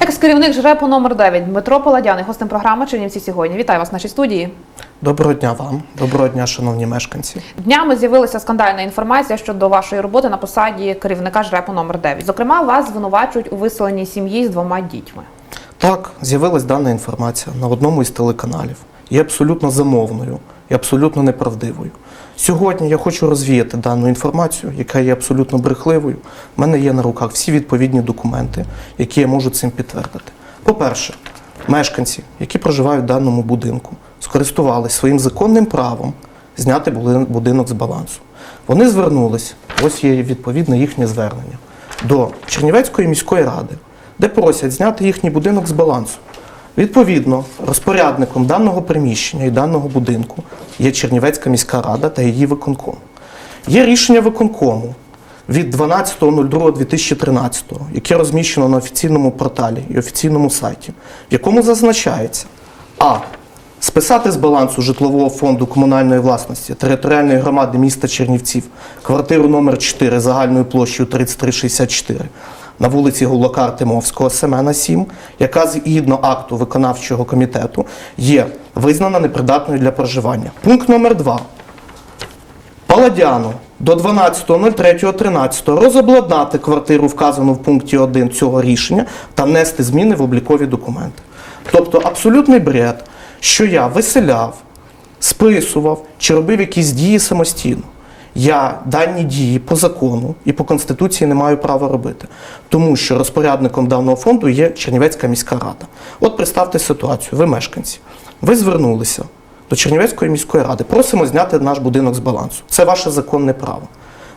Екс-керівник ЖРЕПу номер 9 Дмитро Паладян, і гостем програми Чернівці сьогодні. Вітаю вас в нашій студії. Доброго дня вам, доброго дня, шановні мешканці. Днями з'явилася скандальна інформація щодо вашої роботи на посаді керівника ЖРЕПу номер 9 Зокрема, вас звинувачують у виселенні сім'ї з двома дітьми. Так, з'явилась дана інформація на одному із телеканалів. Є абсолютно замовною і абсолютно неправдивою. Сьогодні я хочу розвіяти дану інформацію, яка є абсолютно брехливою. У мене є на руках всі відповідні документи, які я можу цим підтвердити. По-перше, мешканці, які проживають в даному будинку, скористувалися своїм законним правом зняти будинок з балансу. Вони звернулись, ось є відповідне їхнє звернення, до Чернівецької міської ради, де просять зняти їхній будинок з балансу. Відповідно, розпорядником даного приміщення і даного будинку є Чернівецька міська рада та її виконком. Є рішення виконкому від 12.02.2013, яке розміщено на офіційному порталі і офіційному сайті, в якому зазначається а. Списати з балансу житлового фонду комунальної власності територіальної громади міста Чернівців квартиру номер 4 загальною площею 3364 на вулиці Гулака Артемовського, Семена 7, яка згідно акту виконавчого комітету є визнана непридатною для проживання. Пункт номер 2. Паладяну до 12.03.13 розобладнати квартиру, вказану в пункті 1 цього рішення, та внести зміни в облікові документи. Тобто абсолютний бред, що я виселяв, списував чи робив якісь дії самостійно. Я дані дії по закону і по конституції не маю права робити, тому що розпорядником даного фонду є Чернівецька міська рада. От представте ситуацію, ви мешканці. Ви звернулися до Чернівецької міської ради, просимо зняти наш будинок з балансу. Це ваше законне право.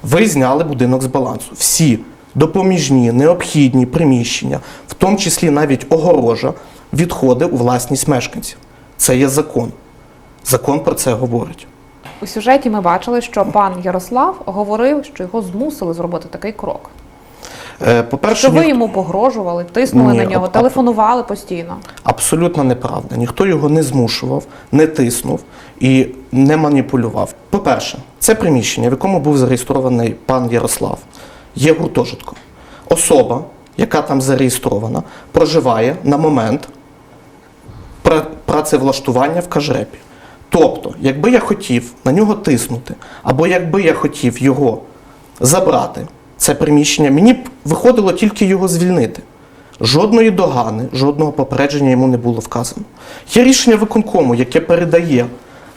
Ви зняли будинок з балансу. Всі допоміжні, необхідні приміщення, в тому числі навіть огорожа, відходить у власність мешканців. Це є закон. Закон про це говорить. У сюжеті ми бачили, що пан Ярослав говорив, що його змусили зробити такий крок. Е, По-перше, Що ви ніхто- йому погрожували, тиснули Ні, на нього, аб- телефонували постійно. Абсолютно неправда. Ніхто його не змушував, не тиснув і не маніпулював. По-перше, це приміщення, в якому був зареєстрований пан Ярослав, є гуртожитком. Особа, яка там зареєстрована, проживає на момент пра- працевлаштування в Кажрепі. Тобто, якби я хотів на нього тиснути, або якби я хотів його забрати, це приміщення, мені б виходило тільки його звільнити. Жодної догани, жодного попередження йому не було вказано. Є рішення виконкому, яке передає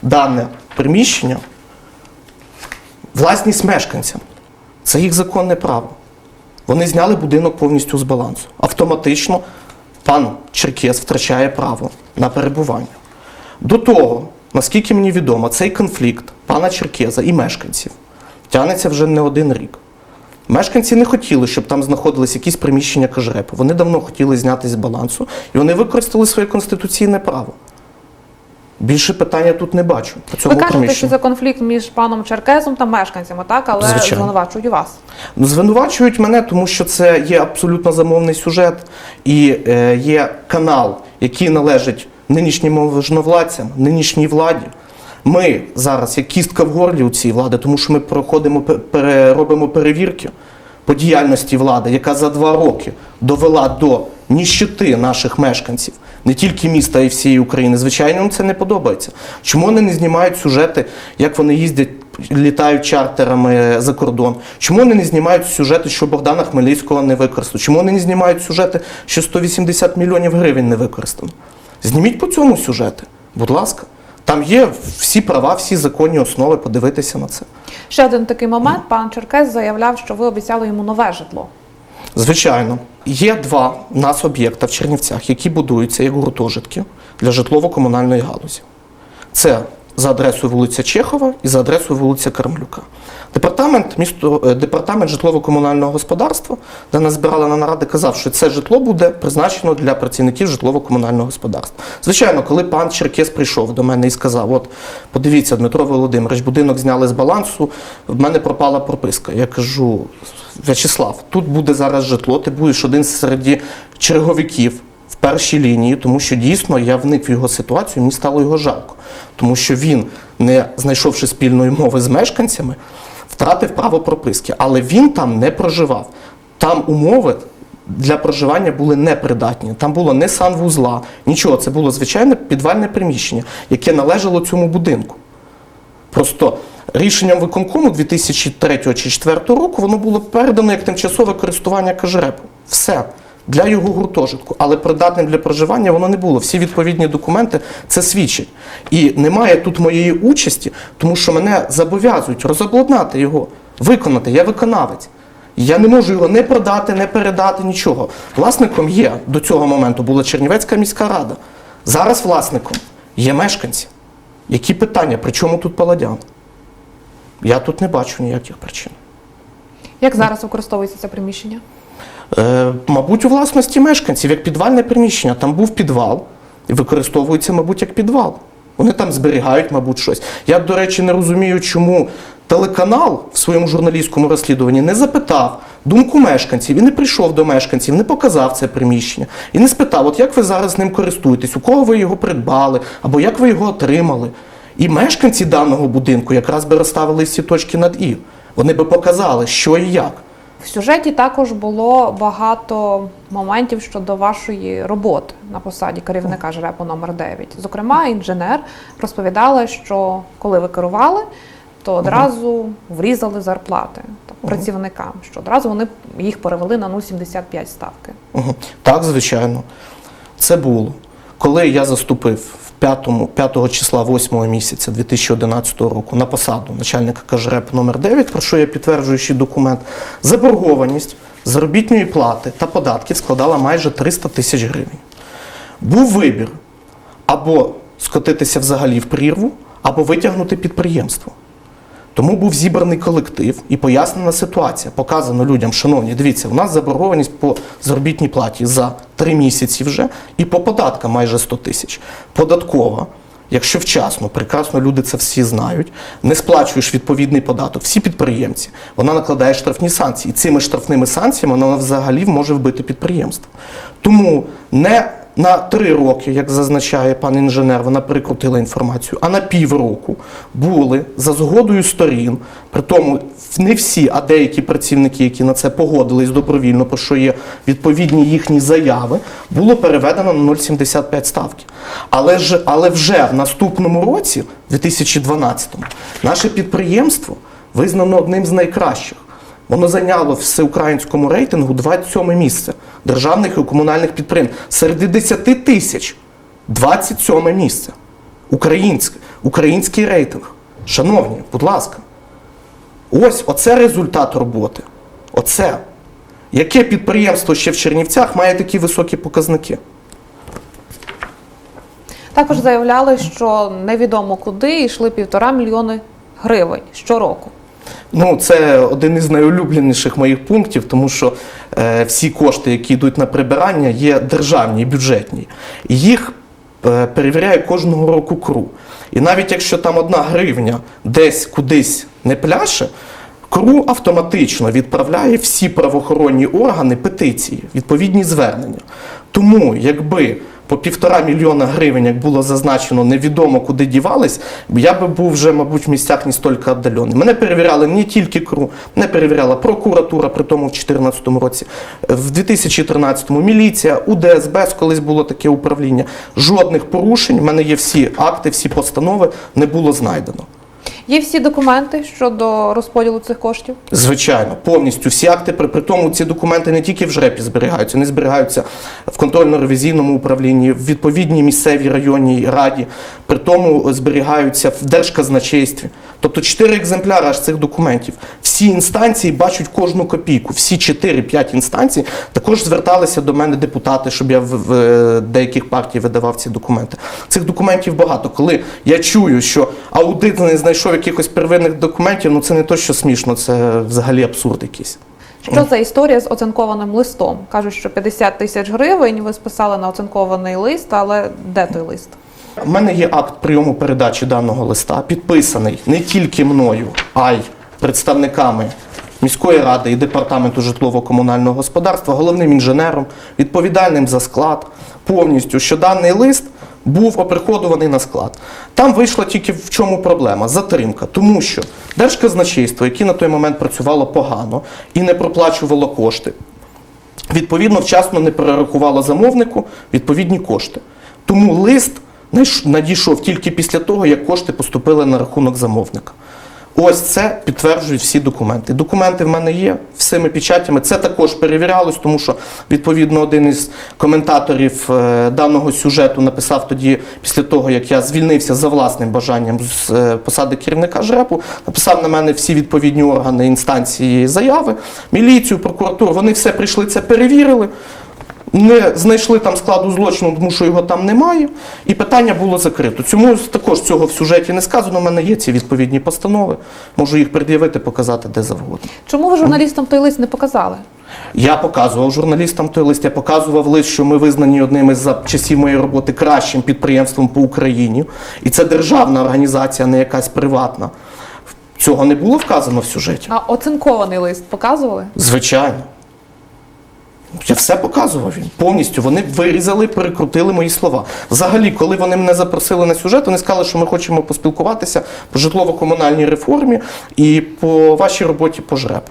дане приміщення власність мешканцям. Це їх законне право. Вони зняли будинок повністю з балансу. Автоматично пан Черкес втрачає право на перебування. До того, наскільки мені відомо, цей конфлікт пана Черкеза і мешканців тягнеться вже не один рік. Мешканці не хотіли, щоб там знаходились якісь приміщення Кажрепу. Вони давно хотіли зняти з балансу, і вони використали своє конституційне право. Більше питання тут не бачу. По цьому Ви кажете, що це конфлікт між паном Черкезом та мешканцями, так? Але Звичайно. звинувачують вас. Ну, Звинувачують мене, тому що це є абсолютно замовний сюжет і е, є канал, який належить нинішнім можновладцям, нинішній владі. Ми зараз як кістка в горлі у цій влади, тому що ми проходимо пе- пере- робимо перевірки по діяльності влади, яка за два роки довела до ніщити наших мешканців, не тільки міста і всієї України. Звичайно, їм це не подобається. Чому вони не знімають сюжети, як вони їздять, літають чартерами за кордон? Чому вони не знімають сюжети, що Богдана Хмельницького не використано? Чому вони не знімають сюжети, що 180 мільйонів гривень не використано? Зніміть по цьому сюжети, будь ласка. Там є всі права, всі законні основи, подивитися на це. Ще один такий момент. Пан Черкес заявляв, що ви обіцяли йому нове житло. Звичайно, є два у нас об'єкта в Чернівцях, які будуються як гуртожитки для житлово-комунальної галузі. Це за адресою вулиця Чехова і за адресою вулиця Кармлюка. Департамент, місто, е, департамент житлово-комунального господарства, де нас збирали на наради, казав, що це житло буде призначено для працівників житлово-комунального господарства. Звичайно, коли пан Черкес прийшов до мене і сказав: От, подивіться, Дмитро Володимирович, будинок зняли з балансу, в мене пропала прописка. Я кажу, В'ячеслав, тут буде зараз житло, ти будеш один серед черговиків в першій лінії, тому що дійсно я вник в його ситуацію, мені стало його жалко. Тому що він, не знайшовши спільної мови з мешканцями, втратив право прописки. Але він там не проживав. Там умови для проживання були непридатні. Там було не санвузла, нічого. Це було звичайне підвальне приміщення, яке належало цьому будинку. Просто рішенням виконкому 2003 чи 2004 року воно було передано як тимчасове користування кажерепу. Все. Для його гуртожитку, але придатним для проживання воно не було. Всі відповідні документи це свідчать. І немає тут моєї участі, тому що мене зобов'язують розобладнати його, виконати. Я виконавець. Я не можу його не продати, не передати, нічого. Власником є до цього моменту була Чернівецька міська рада. Зараз власником є мешканці. Які питання? При чому тут паладян? Я тут не бачу ніяких причин. Як зараз використовується це приміщення? Е, мабуть, у власності мешканців, як підвальне приміщення. Там був підвал і використовується, мабуть, як підвал. Вони там зберігають, мабуть, щось. Я, до речі, не розумію, чому телеканал в своєму журналістському розслідуванні не запитав думку мешканців і не прийшов до мешканців, не показав це приміщення і не спитав, от як ви зараз ним користуєтесь, у кого ви його придбали, або як ви його отримали. І мешканці даного будинку якраз би розставили всі точки над і. Вони би показали, що і як. В сюжеті також було багато моментів щодо вашої роботи на посаді керівника ЖРЕПу номер 9 Зокрема, інженер розповідала, що коли ви керували, то одразу врізали зарплати так, працівникам, що одразу вони їх перевели на 0,75 ставки. Так, звичайно. Це було. Коли я заступив в 5, 5 числа 8 місяця 2011 року на посаду начальника КЖРЕП номер 9 про що я підтверджуючий документ, заборгованість заробітної плати та податків складала майже 300 тисяч гривень. Був вибір або скотитися взагалі в прірву, або витягнути підприємство. Тому був зібраний колектив і пояснена ситуація. Показано людям, шановні, дивіться, у нас заборгованість по заробітній платі за три місяці вже, і по податкам майже 100 тисяч. Податкова, якщо вчасно, прекрасно люди це всі знають, не сплачуєш відповідний податок, всі підприємці, вона накладає штрафні санкції. І цими штрафними санкціями вона взагалі може вбити підприємство. Тому не на три роки, як зазначає пан інженер, вона перекрутила інформацію, а на півроку були за згодою сторін, при тому не всі, а деякі працівники, які на це погодились добровільно, про що є відповідні їхні заяви, було переведено на 0,75 ставки. Але, ж, але вже в наступному році, 2012-му, наше підприємство визнано одним з найкращих. Воно зайняло всеукраїнському рейтингу 27 місце державних і комунальних підприємств. Серед 10 тисяч 27 місце. Українське, український рейтинг. Шановні, будь ласка. Ось оце результат роботи. Оце. Яке підприємство ще в Чернівцях має такі високі показники? Також заявляли, що невідомо куди йшли півтора мільйони гривень щороку. Ну, це один із найулюбленіших моїх пунктів, тому що е, всі кошти, які йдуть на прибирання, є державні і бюджетні. Їх е, перевіряє кожного року КРУ. І навіть якщо там одна гривня десь кудись не пляше, КРУ автоматично відправляє всі правоохоронні органи петиції, відповідні звернення. Тому, якби по півтора мільйона гривень, як було зазначено, невідомо куди дівались, я би був вже, мабуть, в місцях не стільки віддалений. Мене перевіряли не тільки КРУ, мене перевіряла прокуратура, при тому в 2014 році, в 2013-му міліція, УДСБ, колись було таке управління. Жодних порушень, в мене є всі акти, всі постанови, не було знайдено. Є всі документи щодо розподілу цих коштів. Звичайно, повністю всі акти, при, при тому ці документи не тільки в ЖРЕПі зберігаються, вони зберігаються в контрольно-ревізійному управлінні, в відповідній місцевій районній раді, при тому зберігаються в держказначействі. Тобто чотири екземпляри аж цих документів. Всі інстанції бачать кожну копійку. Всі 4-5 інстанцій також зверталися до мене депутати, щоб я в, в е, деяких партій видавав ці документи. Цих документів багато. Коли я чую, що аудит не знайшов якихось первинних документів, ну це не то, що смішно, це взагалі абсурд якийсь. Що за історія з оцинкованим листом? Кажуть, що 50 тисяч гривень ви списали на оцинкований лист, але де той лист? У мене є акт прийому передачі даного листа, підписаний не тільки мною, а й представниками міської ради і департаменту житлово-комунального господарства, головним інженером, відповідальним за склад, повністю, що даний лист був оприходований на склад. Там вийшла тільки в чому проблема затримка, тому що Держказначейство, яке на той момент працювало погано і не проплачувало кошти, відповідно вчасно не перерахувала замовнику відповідні кошти. Тому лист надійшов тільки після того, як кошти поступили на рахунок замовника. Ось це підтверджують всі документи. Документи в мене є всіми печатями. Це також перевірялось, тому що відповідно один із коментаторів е, даного сюжету написав тоді, після того як я звільнився за власним бажанням з е, посади керівника ЖРЕПу, написав на мене всі відповідні органи інстанції заяви, міліцію, прокуратуру. Вони все прийшли, це перевірили. Не знайшли там складу злочину, тому що його там немає, і питання було закрито. Цьому також цього в сюжеті не сказано. У мене є ці відповідні постанови. Можу їх пред'явити, показати де завгодно. Чому ви журналістам той лист не показали? Я показував журналістам той лист. Я показував лист, що ми визнані одним із за часів моєї роботи кращим підприємством по Україні, і це державна організація, не якась приватна. Цього не було вказано в сюжеті. А оцинкований лист показували? Звичайно. Я все показував їм повністю. Вони вирізали, перекрутили мої слова. Взагалі, коли вони мене запросили на сюжет, вони сказали, що ми хочемо поспілкуватися по житлово-комунальній реформі і по вашій роботі по ЖРЕП.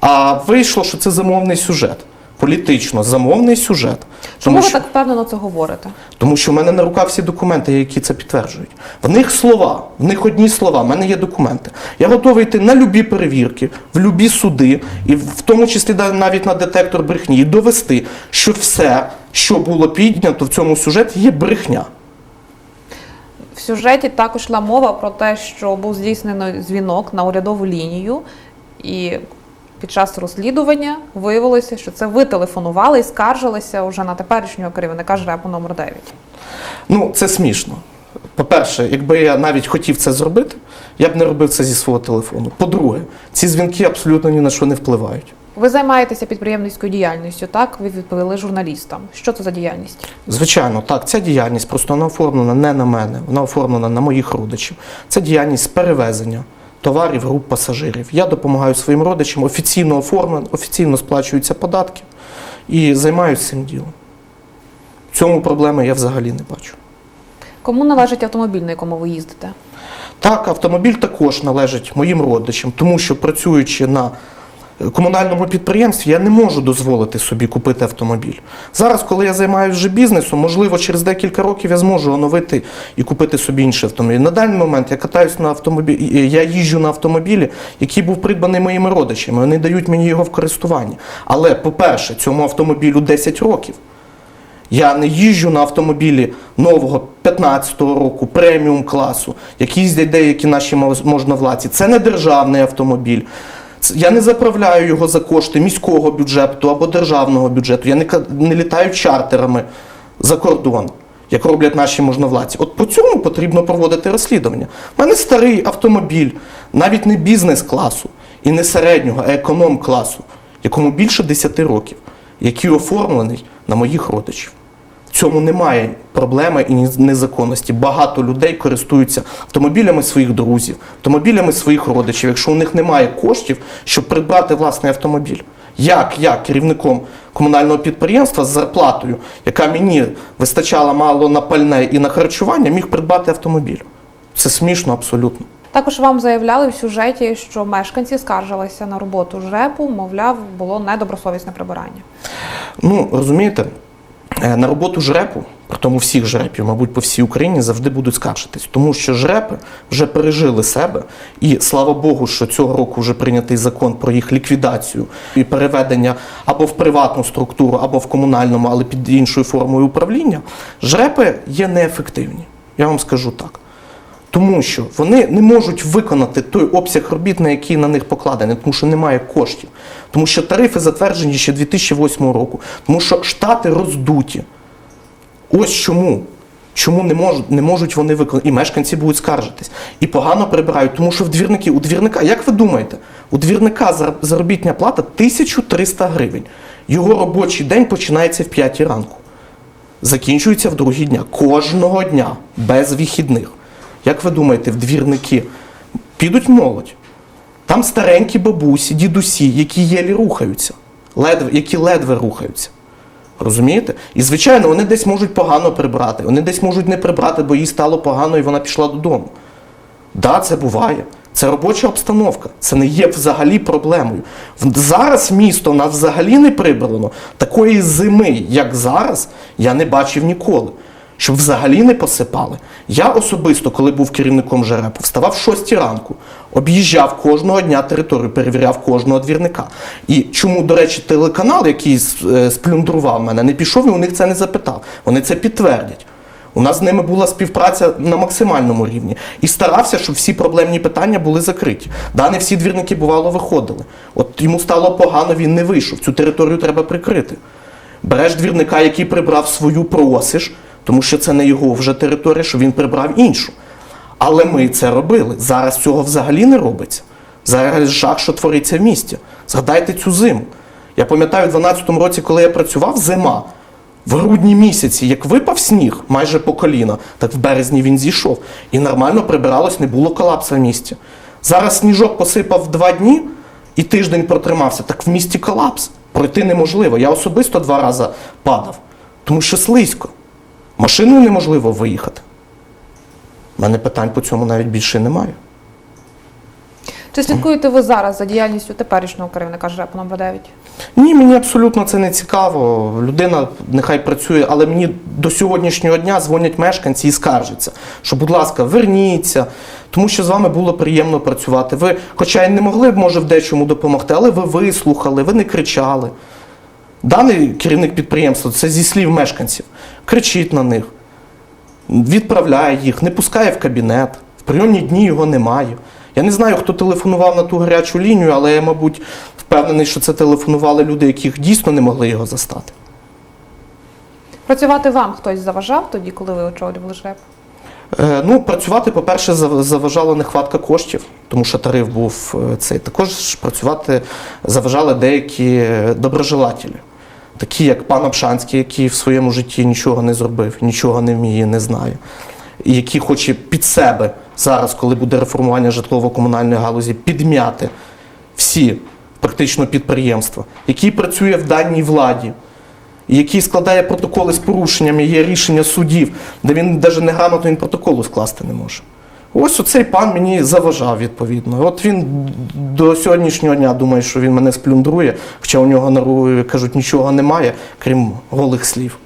А вийшло, що це замовний сюжет. Політично замовний сюжет. Чому ви що- так впевнено це говорите? тому що в мене на руках всі документи, які це підтверджують. В них слова, в них одні слова, в мене є документи. Я готовий йти на любі перевірки, в любі суди, і в тому числі навіть на детектор брехні, і довести, що все, що було піднято в цьому сюжеті, є брехня. В сюжеті також йшла мова про те, що був здійснений дзвінок на урядову лінію, і під час розслідування виявилося, що це ви телефонували і скаржилися вже на теперішнього керівника ЖРЕПу номер 9 Ну, це смішно. По-перше, якби я навіть хотів це зробити, я б не робив це зі свого телефону. По-друге, ці дзвінки абсолютно ні на що не впливають. Ви займаєтеся підприємницькою діяльністю, так? Ви відповіли журналістам. Що це за діяльність? Звичайно, так, ця діяльність просто вона оформлена не на мене, вона оформлена на моїх родичів. Це діяльність перевезення товарів, груп пасажирів. Я допомагаю своїм родичам, офіційно оформлено, офіційно сплачуються податки і займаюся цим ділом. В цьому проблеми я взагалі не бачу. Кому належить автомобіль, на якому ви їздите? Так, автомобіль також належить моїм родичам, тому що працюючи на комунальному підприємстві, я не можу дозволити собі купити автомобіль. Зараз, коли я займаюся вже бізнесом, можливо, через декілька років я зможу оновити і купити собі інший автомобіль. На даний момент я катаюсь на автомобілі, я їжджу на автомобілі, який був придбаний моїми родичами. Вони дають мені його в користування. Але, по-перше, цьому автомобілю 10 років. Я не їжджу на автомобілі нового 15-го року, преміум класу, які їздять деякі наші мож- можновладці. Це не державний автомобіль. Я не заправляю його за кошти міського бюджету або державного бюджету. Я не, не літаю чартерами за кордон, як роблять наші можновладці. От по цьому потрібно проводити розслідування. У мене старий автомобіль, навіть не бізнес-класу і не середнього, а економ-класу, якому більше 10 років, який оформлений на моїх родичів. В цьому немає проблеми і незаконності. Багато людей користуються автомобілями своїх друзів, автомобілями своїх родичів, якщо у них немає коштів, щоб придбати власний автомобіль. Як я, керівником комунального підприємства з зарплатою, яка мені вистачала мало на пальне і на харчування, міг придбати автомобіль. Це смішно абсолютно. Також вам заявляли в сюжеті, що мешканці скаржилися на роботу ЖРЕПу, мовляв, було недобросовісне прибирання. Ну, розумієте, на роботу жрепу, при тому всіх жрепів, мабуть, по всій Україні завжди будуть скаржитись, тому що жрепи вже пережили себе, і слава Богу, що цього року вже прийнятий закон про їх ліквідацію і переведення або в приватну структуру, або в комунальному, але під іншою формою управління. Жрепи є неефективні. Я вам скажу так. Тому що вони не можуть виконати той обсяг робіт, на який на них покладений, тому що немає коштів. Тому що тарифи затверджені ще 2008 року, тому що штати роздуті. Ось чому. Чому не можуть, не можуть вони виконати? І мешканці будуть скаржитись. І погано прибирають, тому що в двірники, у двірника, як ви думаєте, у двірника заробітня плата 1300 гривень. Його робочий день починається в 5 ранку закінчується в другі дня. Кожного дня, без вихідних. Як ви думаєте, в двірники підуть молодь? Там старенькі бабусі, дідусі, які єлі рухаються, ледве, які ледве рухаються. Розумієте? І, звичайно, вони десь можуть погано прибрати, вони десь можуть не прибрати, бо їй стало погано і вона пішла додому. Да, це буває. Це робоча обстановка. Це не є взагалі проблемою. Зараз місто нас взагалі не прибрано. Такої зими, як зараз, я не бачив ніколи. Щоб взагалі не посипали. Я особисто, коли був керівником ЖРЕПу, вставав в 6 ранку, об'їжджав кожного дня територію, перевіряв кожного двірника. І чому, до речі, телеканал, який е, сплюндрував мене, не пішов і у них це не запитав. Вони це підтвердять. У нас з ними була співпраця на максимальному рівні. І старався, щоб всі проблемні питання були закриті. Да, не всі двірники бувало виходили. От йому стало погано, він не вийшов. Цю територію треба прикрити. Береш двірника, який прибрав свою, просиш, тому що це не його вже територія, що він прибрав іншу. Але ми це робили. Зараз цього взагалі не робиться. Зараз жах, що твориться в місті. Згадайте цю зиму. Я пам'ятаю, у 12-му році, коли я працював, зима. В грудні місяці, як випав сніг майже по коліна, так в березні він зійшов. І нормально прибиралось, не було колапсу в місті. Зараз сніжок посипав два дні і тиждень протримався. Так в місті колапс. Пройти неможливо. Я особисто два рази падав, тому що слизько. Машиною неможливо виїхати. У мене питань по цьому навіть більше немає. Чи слідкуєте ви зараз за діяльністю теперішнього керівника ЖРЕПу номер 9? Ні, мені абсолютно це не цікаво. Людина нехай працює, але мені до сьогоднішнього дня дзвонять мешканці і скаржаться, що, будь ласка, верніться, тому що з вами було приємно працювати. Ви, хоча й не могли б, може, в дечому допомогти, але ви вислухали, ви не кричали. Даний керівник підприємства це зі слів мешканців, кричить на них, відправляє їх, не пускає в кабінет, в прийомні дні його немає. Я не знаю, хто телефонував на ту гарячу лінію, але я, мабуть, впевнений, що це телефонували люди, яких дійсно не могли його застати. Працювати вам хтось заважав тоді, коли ви очолювали ЖРЕП? Е, ну, працювати, по-перше, заважала нехватка коштів, тому що тариф був е, цей. Також працювати заважали деякі доброжелателі, такі як пан Обшанський, який в своєму житті нічого не зробив, нічого не вміє, не знає, і який хоче під себе зараз, коли буде реформування житлово-комунальної галузі, підмяти всі практично підприємства, який працює в даній владі який складає протоколи з порушеннями, є рішення судів, де він навіть неграмотно він протоколу скласти не може. Ось оцей пан мені заважав відповідно. От він до сьогоднішнього дня думає, що він мене сплюндрує, хоча у нього на ру- кажуть нічого немає, крім голих слів.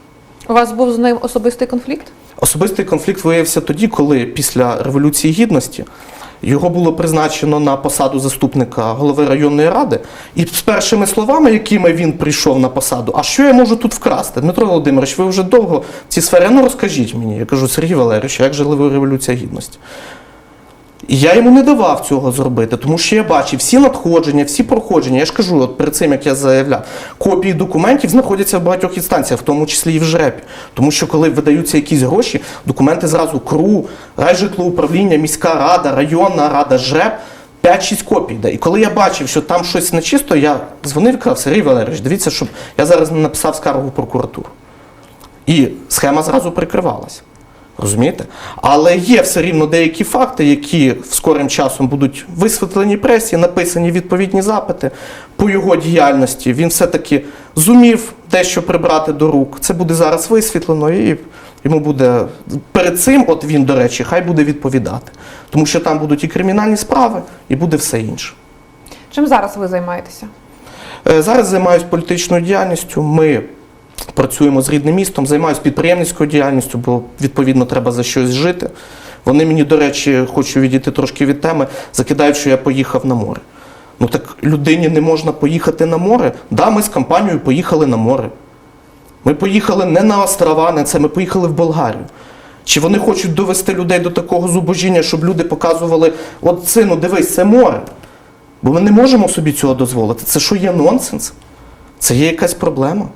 У вас був з ним особистий конфлікт? Особистий конфлікт виявився тоді, коли після Революції Гідності його було призначено на посаду заступника голови районної ради. І з першими словами, якими він прийшов на посаду, а що я можу тут вкрасти? Дмитро Володимирович, ви вже довго в цій сфері, ну розкажіть мені. Я кажу, Сергій Валерійович, як жили ви Революція Гідності? І я йому не давав цього зробити, тому що я бачив всі надходження, всі проходження. Я ж кажу, от перед цим як я заявляв, копії документів знаходяться в багатьох інстанціях, в тому числі і в ЖРЕПі. Тому що коли видаються якісь гроші, документи зразу КРУ, райжитлоуправління, міська рада, районна рада, ЖРЕП. 5-6 копій. Да. І коли я бачив, що там щось нечисто, я дзвонив і казав, Сергій Валерійович, дивіться, щоб я зараз не написав скаргу в прокуратуру. І схема зразу прикривалася. Розумієте? Але є все рівно деякі факти, які скорим часом будуть висвітлені пресі, написані відповідні запити по його діяльності. Він все-таки зумів дещо прибрати до рук. Це буде зараз висвітлено і йому буде перед цим, от він, до речі, хай буде відповідати. Тому що там будуть і кримінальні справи, і буде все інше. Чим зараз ви займаєтеся? Е, Зараз займаюся політичною діяльністю. Ми працюємо з рідним містом, займаюся підприємницькою діяльністю, бо відповідно треба за щось жити. Вони мені, до речі, хочу відійти трошки від теми, закидають, що я поїхав на море. Ну так людині не можна поїхати на море. Да, ми з компанією поїхали на море. Ми поїхали не на острова, не це, ми поїхали в Болгарію. Чи вони хочуть довести людей до такого зубожіння, щоб люди показували, от сину, дивись, це море. Бо ми не можемо собі цього дозволити. Це що є нонсенс? Це є якась проблема.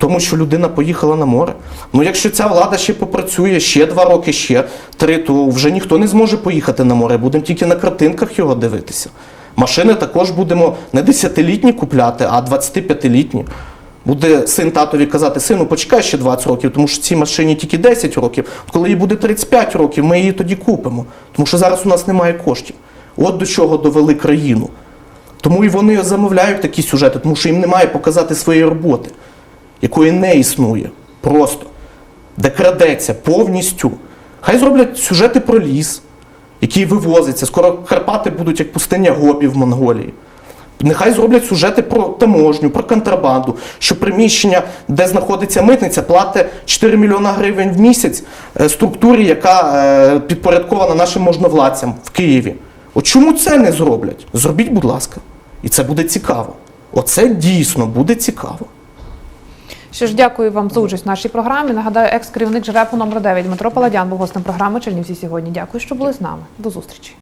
Тому, що людина поїхала на море. Ну, якщо ця влада ще попрацює ще два роки, ще три, то вже ніхто не зможе поїхати на море. Будемо тільки на картинках його дивитися. Машини також будемо не 10-літні купляти, а 25-літні. Буде син татові казати, сину, почекай ще 20 років, тому що цій машині тільки 10 років. Коли їй буде 35 років, ми її тоді купимо. Тому що зараз у нас немає коштів. От до чого довели країну. Тому і вони замовляють такі сюжети, тому що їм немає показати своєї роботи, якої не існує. Просто де крадеться повністю. Хай зроблять сюжети про ліс, який вивозиться. Скоро Карпати будуть як пустиня Гобі в Монголії. Нехай зроблять сюжети про таможню, про контрабанду, що приміщення, де знаходиться митниця, платить 4 мільйона гривень в місяць е, структурі, яка е, підпорядкована нашим можновладцям в Києві. От чому це не зроблять? Зробіть, будь ласка. І це буде цікаво. Оце дійсно буде цікаво. Що ж, дякую вам за участь в нашій програмі. Нагадаю, екс-керівник ЖРЕПу номер 9 Дмитро Паладян був гостем програми Чернівці сьогодні. Дякую, що були з нами. До зустрічі.